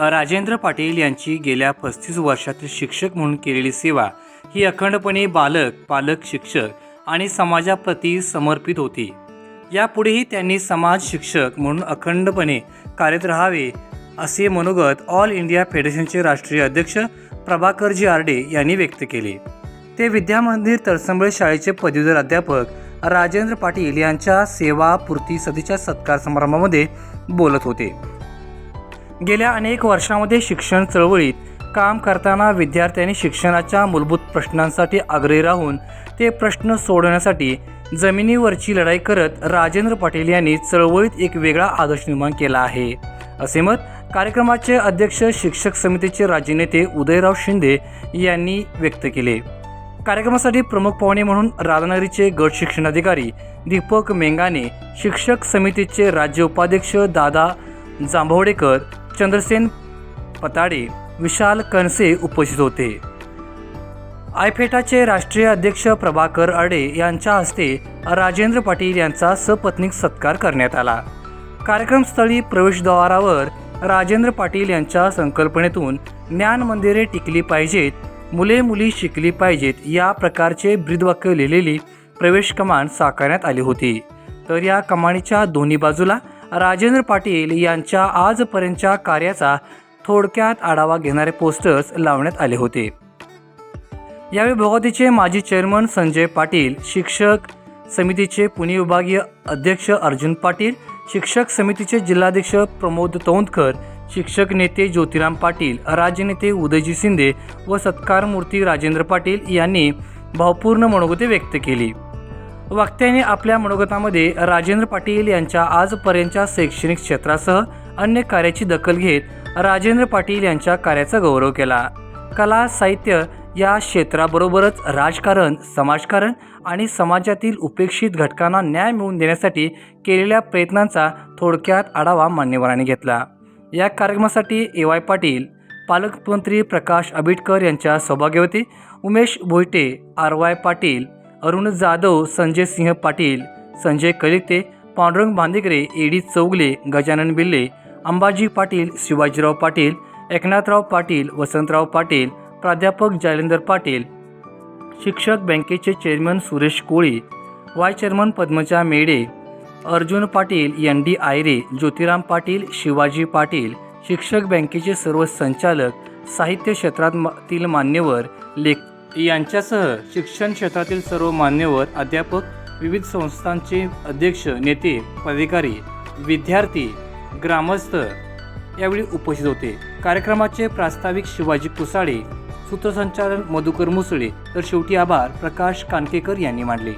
राजेंद्र पाटील यांची गेल्या पस्तीस वर्षातील शिक्षक म्हणून केलेली सेवा ही अखंडपणे बालक पालक शिक्षक आणि समाजाप्रती समर्पित होती. यापुढेही त्यांनी समाज शिक्षक म्हणून अखंडपणे कार्यरत राहावे असे मनोगत ऑल इंडिया फेडरेशनचे राष्ट्रीय अध्यक्ष प्रभाकरजी आरडे यांनी व्यक्त केले. ते विद्यामंदिर तरसंबळ शाळेचे पदवीधर अध्यापक राजेंद्र पाटील यांच्या सेवापूर्ती सदीच्या सत्कार समारंभामध्ये बोलत होते. गेल्या अनेक वर्षामध्ये शिक्षण चळवळीत काम करताना विद्यार्थ्यांनी शिक्षणाच्या मूलभूत प्रश्नांसाठी आग्रही राहून ते प्रश्न सोडवण्यासाठी जमिनीवरची लढाई करत राजेंद्र पाटील यांनी चळवळीत एक वेगळा आदर्श निर्माण केला आहे. असे मत कार्यक्रमाचे अध्यक्ष शिक्षक समितीचे राज्य नेते उदयराव शिंदे यांनी व्यक्त केले. कार्यक्रमासाठी प्रमुख पाहुणे म्हणून राधानगरीचे गट शिक्षणाधिकारी दीपक मेंगाने शिक्षक समितीचे राज्य उपाध्यक्ष दादा जांभवडेकर चंद्रसेन पताडे विशाल कणसे उपस्थित होते. आयफेटाचे राष्ट्रीय अध्यक्ष प्रभाकर अडे यांच्या हस्ते राजेंद्र पाटील यांचा सपत्नीक सत्कार करण्यात आला. कार्यक्रमस्थळी प्रवेशद्वारावर राजेंद्र पाटील यांच्या संकल्पनेतून ज्ञान मंदिरे टिकली पाहिजेत मुले मुली शिकली पाहिजेत या प्रकारचे ब्रीदवाक्य लिहिलेली प्रवेश कमान साकारण्यात आली होती. तर या कमानीच्या दोन्ही बाजूला राजेंद्र पाटील यांच्या आजपर्यंतच्या कार्याचा थोडक्यात आढावा घेणारे पोस्टर्स लावण्यात आले होते. यावेळी भोगातीचे माजी चेअरमन संजय पाटील शिक्षक समितीचे पुणे विभागीय अध्यक्ष अर्जुन पाटील शिक्षक समितीचे जिल्हाध्यक्ष प्रमोद तौंदकर शिक्षक नेते ज्योतिराम पाटील राज्यनेते उदयजी शिंदे व सत्कारमूर्ती राजेंद्र पाटील यांनी भावपूर्ण मनोगते व्यक्त केली. वक्त्याने आपल्या मनोगतामध्ये राजेंद्र पाटील यांच्या आजपर्यंतच्या शैक्षणिक क्षेत्रासह अन्य कार्याची दखल घेत राजेंद्र पाटील यांच्या कार्याचा गौरव केला. कला साहित्य या क्षेत्राबरोबरच राजकारण समाजकारण आणि समाजातील उपेक्षित घटकांना न्याय मिळवून देण्यासाठी केलेल्या प्रयत्नांचा थोडक्यात आढावा मान्यवरांनी घेतला. या कार्यक्रमासाठी ए वाय पाटील पालकमंत्री प्रकाश आंबेडकर यांच्या सौभाग्यवती Umesh Bhoyte R Y Patil Arun Jadhav Sanjay Singh Patil Sanjay Kalite Pandurang Bandigare AD Chougale Gajanan Bille Ambaji Patil Shivajirao Patil Eknathrao Patil Vasantrao Patil प्राध्यापक जालेंदर पाटील शिक्षक बँकेचे chairman Suresh Koli vice chairman Padmaja Mede Arjun Patil N D Aayre Jyotiram Patil Shivaji Patil शिक्षक बँकेचे सर्व संचालक साहित्य क्षेत्रातील मान्यवर लेख यांच्यासह शिक्षण क्षेत्रातील सर्व मान्यवर अध्यापक विविध संस्थांचे अध्यक्ष नेते पदाधिकारी विद्यार्थी ग्रामस्थ यावेळी उपस्थित होते. कार्यक्रमाचे प्रास्ताविक शिवाजी कुसाळे सूत्रसंचालन मधुकर मुसळे तर शेवटी आभार प्रकाश कानकेकर यांनी मांडले